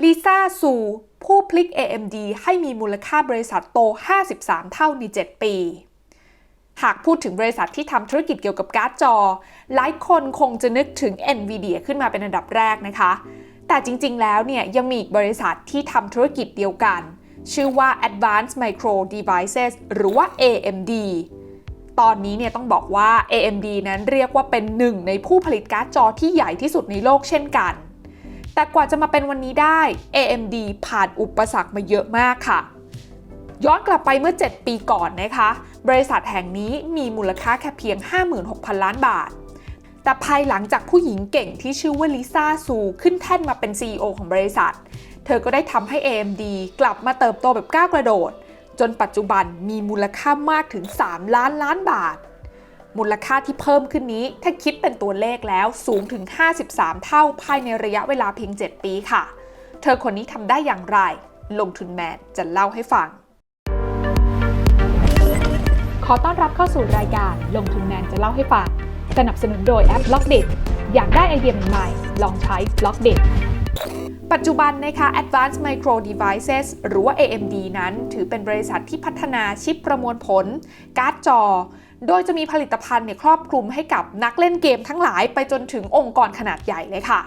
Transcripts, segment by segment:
ลิซ่าซูผู้พลิก AMD ให้มีมูลค่าบริษัทโต 53 เท่าใน 7 ปี หากพูดถึงบริษัทที่ทำธุรกิจเกี่ยวกับการ์ดจอ หลายคนคงจะนึกถึง NVIDIA ขึ้นมาเป็นอันดับแรกนะคะ แต่จริงๆ แล้วเนี่ยยังมีอีกบริษัทที่ทำธุรกิจเดียวกัน ชื่อว่า Advanced Micro Devices หรือว่า AMD ตอนนี้เนี่ยต้องบอกว่า AMD นั้นเรียกว่าเป็นหนึ่งในผู้ผลิตการ์ดจอที่ใหญ่ที่สุดในโลกเช่นกัน แต่กว่าจะมาเป็นวันนี้ได้ AMD ผ่านอุปสรรคมาเยอะมากค่ะ ย้อนกลับไปเมื่อ 7 ปีก่อนนะคะ บริษัทแห่งนี้มีมูลค่าแค่เพียง 56,000 ล้านบาท แต่ภายหลังจากผู้หญิงเก่งที่ชื่อว่าลิซ่าซูขึ้นแท่นมาเป็น CEO ของบริษัท เธอก็ได้ทำให้ AMD กลับมาเติบโตแบบก้าวกระโดด จนปัจจุบันมีมูลค่ามากถึง 3 ล้านล้านบาท มูลค่าที่เพิ่มขึ้นนี้ ถ้าคิดเป็นตัวเลขแล้วสูงถึง 53 เท่าภายในระยะเวลาเพียง 7 ปีค่ะ เธอคนนี้ทำได้อย่างไร ลงทุนแมนจะเล่าให้ฟัง ขอต้อนรับเข้าสู่รายการลงทุนแมนจะเล่าให้ฟัง สนับสนุนโดยแอป b ล็อกเด็อยากได้ไอเดียใหม่ๆลองใช้ b ล็อกเด็ปัจจุบันนะคะ Advanced Micro Devices หรือว่า AMD นั้น ถือเป็นบริษัทที่พัฒนาชิปประมวลผล การ์ดจอ โดยจะมีผลิตภัณฑ์เนี่ยครอบคลุมให้กับนักเล่นเกมทั้งหลายไปจนถึงองค์กรขนาดใหญ่เลยค่ะ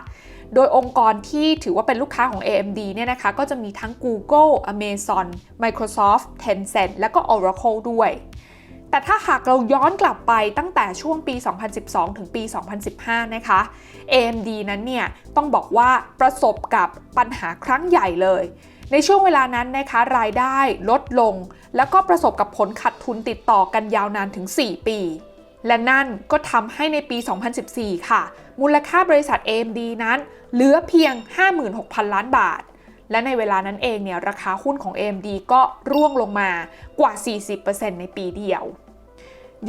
โดยองค์กรที่ถือว่าเป็นลูกค้าของ AMD เนี่ยนะคะ ก็จะมีทั้ง Google, Amazon, Microsoft, Tencent และก็ Oracle ด้วยแต่ถ้าหากเราย้อนกลับไปตั้งแต่ช่วงปี 2012 ถึงปี 2015 นะคะ AMD นั้นเนี่ยต้องบอกว่าประสบกับปัญหาครั้งใหญ่เลย ในช่วงเวลานั้นนะคะรายได้ลดลง แล้วก็ประสบกับผลขาดทุนติดต่อกันยาวนานถึง 4 ปี และนั่นก็ทำให้ในปี 2014 ค่ะ มูลค่าบริษัท AMD นั้น เหลือเพียง 56,000 ล้านบาท และในเวลานั้นเองเนี่ยราคาหุ้นของ AMD ก็ร่วงลงมากว่า 40%ในปีเดียว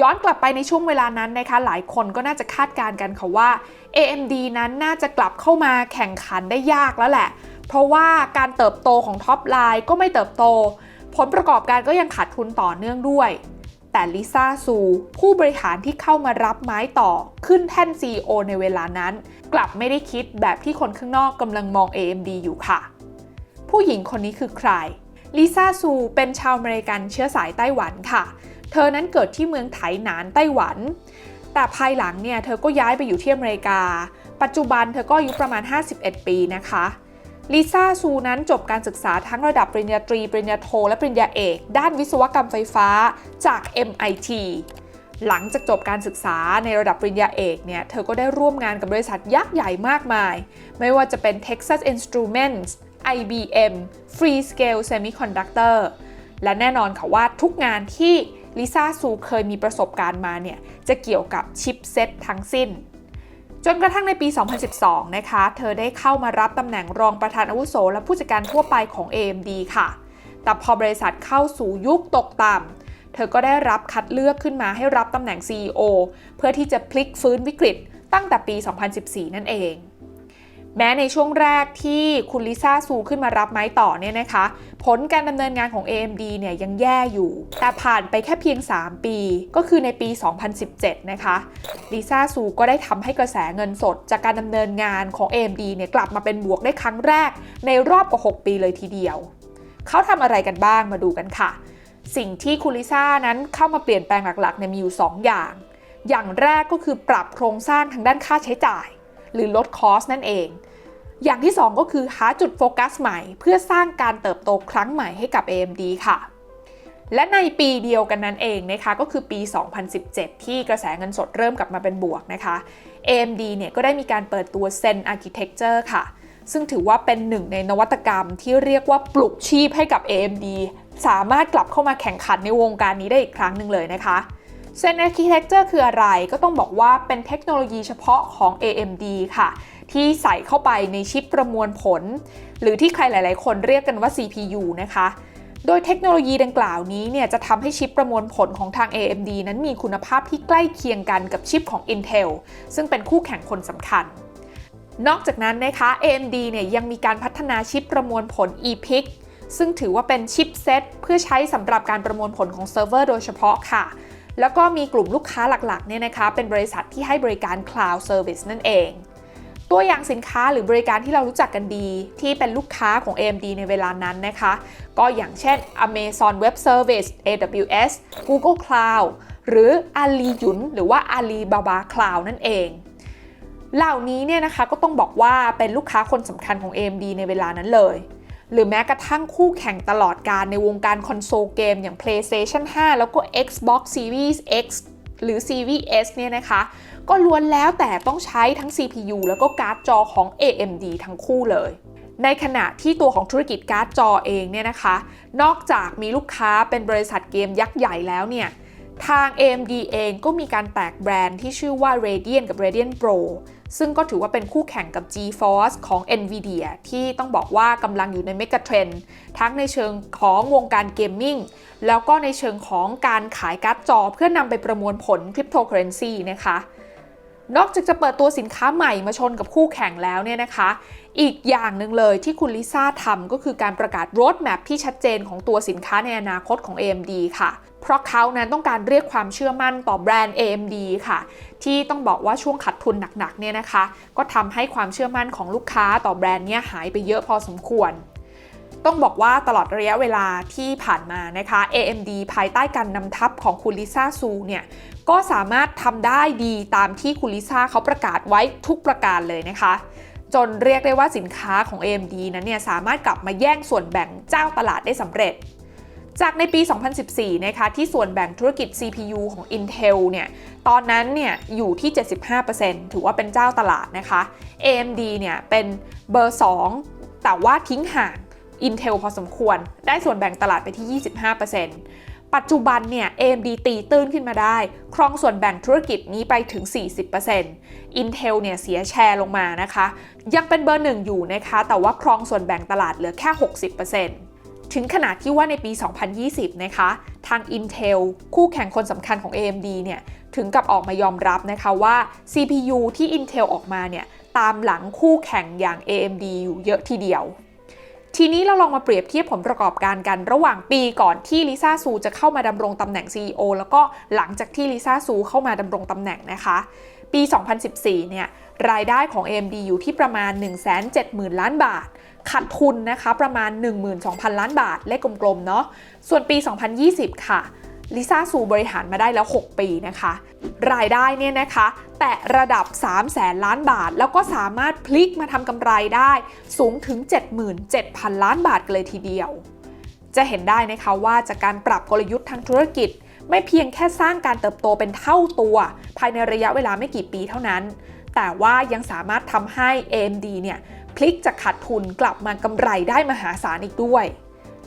ย้อนกลับไปในช่วงเวลานั้นนะคะ หลายคนก็น่าจะคาดการณ์กันค่ะว่า AMD นั้นน่าจะกลับเข้ามาแข่งขันได้ยากแล้วแหละ เพราะว่าการเติบโตของท็อปไลน์ก็ไม่เติบโต ผลประกอบการก็ยังขาดทุนต่อเนื่องด้วย แต่ลิซ่าซู ผู้บริหารที่เข้ามารับไม้ต่อขึ้นแท่น CEO ในเวลานั้น กลับไม่ได้คิดแบบที่คนข้างนอกกำลังมอง AMD อยู่ค่ะ ผู้หญิงคนนี้คือใครลิซ่าซูเป็นชาวอเมริกันเชื้อสายไต้หวันค่ะ เธอนั้นเกิดที่เมืองไถหนานไต้หวัน แต่ภายหลังเนี่ยเธอก็ย้ายไปอยู่ที่อเมริกา ปัจจุบันเธอก็อายุประมาณ 51 ปีนะคะ ลิซ่าซูนั้นจบการศึกษาทั้งระดับปริญญาตรี ปริญญาโท และปริญญาเอก ด้านวิศวกรรมไฟฟ้าจาก MIT หลังจากจบการศึกษาในระดับปริญญาเอกเนี่ย เธอก็ได้ร่วมงานกับบริษัทยักษ์ใหญ่มากมาย ไม่ว่าจะเป็น Texas Instruments IBM Freescale Semiconductor และแน่นอนค่ะว่าทุกงานที่ลิซ่าซูเคยมีประสบการณ์มาเนี่ย จะเกี่ยวกับชิปเซตทั้งสิ้น จนกระทั่งในปี 2012 นะคะ เธอได้เข้ามารับตำแหน่งรองประธานอาวุโส และผู้จัดการทั่วไปของ AMD ค่ะ แต่พอบริษัทเข้าสู่ยุคตกต่ำ เธอก็ได้รับคัดเลือกขึ้นมาให้รับตำแหน่ง CEO เพื่อที่จะพลิกฟื้นวิกฤตตั้งแต่ปี 2014 นั่นเอง แม้ในช่วงแรกที่คุณลิซ่าซูขึ้นมารับไม้ต่อเนี่ยนะคะ ผลการดำเนินงานของ AMD เนี่ยยังแย่อยู่ แต่ผ่านไปแค่เพียง 3 ปี ก็คือในปี 2017 นะคะลิซ่าซูก็ได้ทำให้กระแสเงินสด จากการดำเนินงานของ AMD เนี่ยกลับมาเป็นบวกได้ครั้งแรก ในรอบกว่า 6 ปีเลยทีเดียว เขาทำอะไรกันบ้างมาดูกันค่ะ สิ่งที่คุณลิซ่านั้นเข้ามาเปลี่ยนแปลงหลักๆเนี่ยมีอยู่ 2 อย่าง อย่างแรกก็คือปรับโครงสร้างทางด้านค่าใช้จ่าย หรือลดคอสนั่นเอง อย่างที่ 2 ก็คือหาจุดโฟกัสใหม่ เพื่อสร้างการเติบโตครั้งใหม่ให้กับ AMD ค่ะและในปีเดียวกันนั้นเองนะคะก็คือปี 2017 ที่กระแสเงินสดเริ่มกลับมาเป็นบวกนะคะ AMD เนี่ยก็ได้มีการเปิดตัว Zen Architecture ค่ะ ซึ่งถือว่าเป็นหนึ่งในนวัตกรรมที่เรียกว่าปลุกชีพให้กับ AMD สามารถกลับเข้ามาแข่งขันในวงการนี้ได้อีกครั้งหนึ่งเลยนะคะ Zen Architecture คืออะไรก็ต้องบอกว่าเป็นเทคโนโลยีเฉพาะของ AMD ค่ะ ที่ใส่เข้าไปในชิปประมวลผล หรือที่ใครหลาย ๆ คนเรียกกันว่า CPU นะคะ โดยเทคโนโลยีดังกล่าวนี้เนี่ยจะทำให้ชิปประมวลผลของทาง AMD นั้นมีคุณภาพที่ใกล้เคียงกันกับชิปของ Intel ซึ่งเป็นคู่แข่งคนสำคัญนอกจากนั้นนะคะ AMD เนี่ยยังมีการพัฒนาชิปประมวลผล EPIC ซึ่งถือว่าเป็นชิปเซตเพื่อใช้สำหรับการประมวลผลของเซิร์ฟเวอร์โดยเฉพาะค่ะ แล้วก็มีกลุ่มลูกค้าหลักๆเนี่ยนะคะเป็นบริษัทที่ให้บริการ Cloud Service นั่นเอง ตัวอย่างสินค้าหรือบริการที่เรารู้จักกันดี ที่เป็นลูกค้าของ AMD ในเวลานั้นนะคะ ก็อย่างเช่น Amazon Web Service AWS Google Cloud หรือ Aliyun หรือว่า Alibaba Cloud นั่นเองเหล่านี้เนี่ยนะคะก็ต้องบอกว่าเป็นลูกค้าคนสำคัญของ AMD ในเวลานั้นเลย หรือแม้กระทั่งคู่แข่งตลอดการในวงการคอนโซลเกมอย่าง PlayStation 5 แล้วก็ Xbox Series X หรือ Series S เนี่ยนะคะ ก็ล้วนแล้วแต่ต้องใช้ทั้ง CPU แล้วก็การ์ดจอของ AMD ทั้งคู่เลย ในขณะที่ตัวของธุรกิจการ์ดจอเองเนี่ยนะคะ นอกจากมีลูกค้าเป็นบริษัทเกมยักษ์ใหญ่แล้วเนี่ย ทาง AMD เองก็มีการแตกแบรนด์ที่ชื่อว่า Radeon กับ Radeon Pro ซึ่งก็ถือว่าเป็นคู่แข่งกับ GeForce ของ NVIDIA ที่ต้องบอกว่ากำลังอยู่ในเมกะเทรนทั้งในเชิงของวงการเกมมิ่งแล้วก็ในเชิงของการขายการ์ดจอเพื่อนำไปประมวลผลคริปโตเคอเรนซีนะคะ นอกจากจะเปิดตัวสินค้าใหม่มาชนกับคู่แข่งแล้วเนี่ยนะคะ อีกอย่างหนึ่งเลยที่คุณลิซ่าทำก็คือการประกาศโรดแมพที่ชัดเจนของตัวสินค้าในอนาคตของ AMD ค่ะ เพราะเขานั้นต้องการเรียกความเชื่อมั่นต่อแบรนด์ AMD ค่ะ ที่ต้องบอกว่าช่วงขัดทุนหนักๆเนี่ยนะคะ ก็ทำให้ความเชื่อมั่นของลูกค้าต่อแบรนด์เนี่ยหายไปเยอะพอสมควร ต้องบอกว่าตลอดระยะเวลาที่ผ่านมานะคะ AMD ภายใต้การนำทัพของคุณลิซ่าซูเนี่ยก็สามารถทำได้ดีตามที่คุณลิซ่าเขาประกาศไว้ทุกประการเลยนะคะจนเรียกได้ว่าสินค้าของ AMD นั้นเนี่ยสามารถกลับมาแย่งส่วนแบ่งเจ้าตลาดได้สำเร็จ จากในปี 2014 นะคะที่ส่วนแบ่งธุรกิจ CPU ของ Intel เนี่ยตอนนั้นเนี่ยอยู่ที่ 75%ถือว่าเป็นเจ้าตลาดนะคะ AMD เนี่ยเป็นเบอร์ 2 แต่ว่าทิ้งห่าง Intel พอสมควร ได้ส่วนแบ่งตลาดไปที่ 25%ปัจจุบันเนี่ย AMD ตีตื้นขึ้นมาได้ ครองส่วนแบ่งธุรกิจนี้ไปถึง 40% Intel เนี่ยเสียแชร์ลงมานะคะ ยังเป็นเบอร์หนึ่งอยู่นะคะ แต่ว่าครองส่วนแบ่งตลาดเหลือแค่ 60% ถึงขนาดที่ว่าในปี 2020 นะคะ ทาง Intel คู่แข่งคนสำคัญของ AMD เนี่ย ถึงกับออกมายอมรับนะคะว่า CPU ที่ Intel ออกมาเนี่ย ตามหลังคู่แข่งอย่าง AMD อยู่เยอะทีเดียว ทีนี้เราลองมาเปรียบเทียบผลประกอบการกันระหว่างปีก่อนที่ลิซ่าซูจะเข้ามาดำรงตำแหน่ง CEO แล้วก็หลังจากที่ลิซ่าซูเข้ามาดำรงตำแหน่งนะคะ ปี 2014 เนี่ย รายได้ของ AMD อยู่ที่ประมาณ 170,000 ล้านบาท ขาดทุนนะคะประมาณ 12,000 ล้านบาท เลขกลมๆ เนาะ ส่วนปี 2020 ค่ะลิซ่าซูบริหารมาได้แล้ว 6 ปีนะคะ รายได้เนี่ยนะคะ แตะระดับ 3 แสนล้านบาท แล้วก็สามารถพลิกมาทำกำไรได้สูงถึง 77,000 ล้านบาทกันเลยทีเดียว จะเห็นได้นะคะว่าจากการปรับกลยุทธ์ทางธุรกิจ ไม่เพียงแค่สร้างการเติบโตเป็นเท่าตัว ภายในระยะเวลาไม่กี่ปีเท่านั้น แต่ว่ายังสามารถทำให้ AMD เนี่ยพลิกจากขาดทุนกลับมากำไรได้มหาศาลอีกด้วย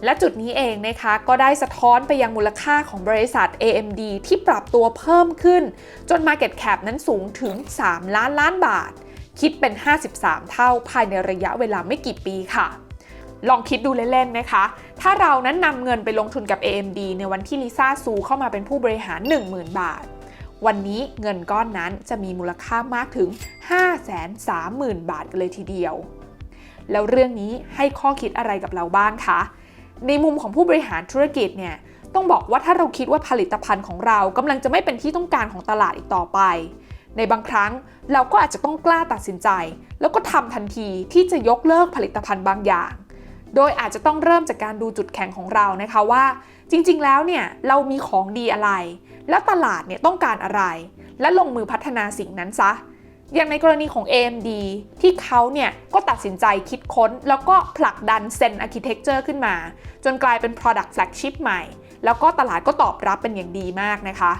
และจุดนี้เองนะคะก็ได้สะท้อนไปยังมูลค่าของบริษัท AMD ที่ปรับตัวเพิ่มขึ้น จน Market Cap นั้นสูงถึง 3 ล้านล้านบาท คิดเป็น 53 เท่าภายในระยะเวลาไม่กี่ปีค่ะลองคิดดูเล่นๆนะคะ ถ้าเรานั้นนำเงินไปลงทุนกับ AMD ในวันที่ลิซ่าซูเข้ามาเป็นผู้บริหาร 10,000 บาท วันนี้เงินก้อนนั้นจะมีมูลค่ามากถึง 530,000 บาทกันเลยทีเดียว แล้วเรื่องนี้ให้ข้อคิดอะไรกับเราบ้างคะ ในมุมของผู้บริหารธุรกิจเนี่ยต้องบอกว่าถ้าเราคิดว่าผลิตภัณฑ์ของเรากำลังจะไม่เป็นที่ต้องการของตลาดอีกต่อไป ในบางครั้งเราก็อาจจะต้องกล้าตัดสินใจ แล้วก็ทำทันทีที่จะยกเลิกผลิตภัณฑ์บางอย่างโดยอาจจะต้องเริ่มจากการดูจุดแข็งของเรานะคะว่า จริงๆ แล้วเนี่ยเรามีของดีอะไร แล้วตลาดเนี่ยต้องการอะไร และลงมือพัฒนาสิ่งนั้นซะ อย่างในกรณีของ AMD ที่เขาเนี่ยก็ตัดสินใจคิดค้น แล้วก็ผลักดัน Zen Architecture ขึ้นมา จนกลายเป็น Product Flagship ใหม่ แล้วก็ตลาดก็ตอบรับเป็นอย่างดีมากนะคะ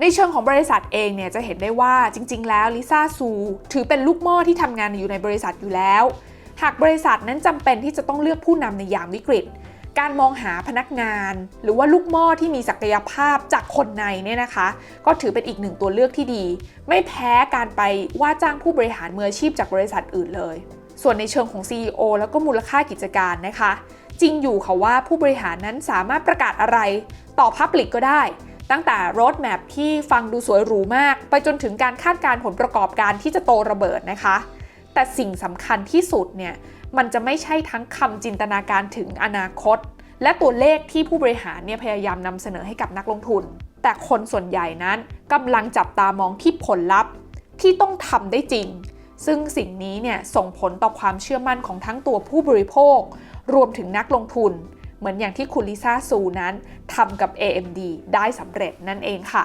ในเชิงของบริษัทเองเนี่ยจะเห็นได้ว่าจริง ๆ แล้วลิซ่าซูถือเป็นลูกหม้อที่ทำงานอยู่ในบริษัทอยู่แล้ว หากบริษัทนั้นจำเป็นที่จะต้องเลือกผู้นำในยามวิกฤต การมองหาพนักงาน หรือว่าลูกหม้อที่มีศักยภาพจากคนในเนี่ยนะคะ ก็ถือเป็นอีกหนึ่งตัวเลือกที่ดี ไม่แพ้การไปว่าจ้างผู้บริหารมืออาชีพจากบริษัทอื่นเลย ส่วนในเชิงของ CEO แล้วก็มูลค่ากิจการนะคะ จริงอยู่ค่ะว่าผู้บริหารนั้นสามารถประกาศอะไร ต่อ Public ก็ได้ ตั้งแต่ road map ที่ฟังดูสวยหรูมาก ไปจนถึงการคาดการผลประกอบการที่จะโตระเบิดนะคะ แต่สิ่งสำคัญที่สุดเนี่ย มันจะไม่ใช่ทั้งคำจินตนาการถึงอนาคต และตัวเลขที่ผู้บริหารเนี่ยพยายามนำเสนอให้กับนักลงทุน แต่คนส่วนใหญ่นั้นกำลังจับตามองที่ผลลัพธ์ที่ต้องทำได้จริง ซึ่งสิ่งนี้เนี่ยส่งผลต่อความเชื่อมั่นของทั้งตัวผู้บริโภค รวมถึงนักลงทุน เหมือนอย่างที่คุณลิซ่าซูนั้นทำกับ AMD ได้สำเร็จนั่นเองค่ะ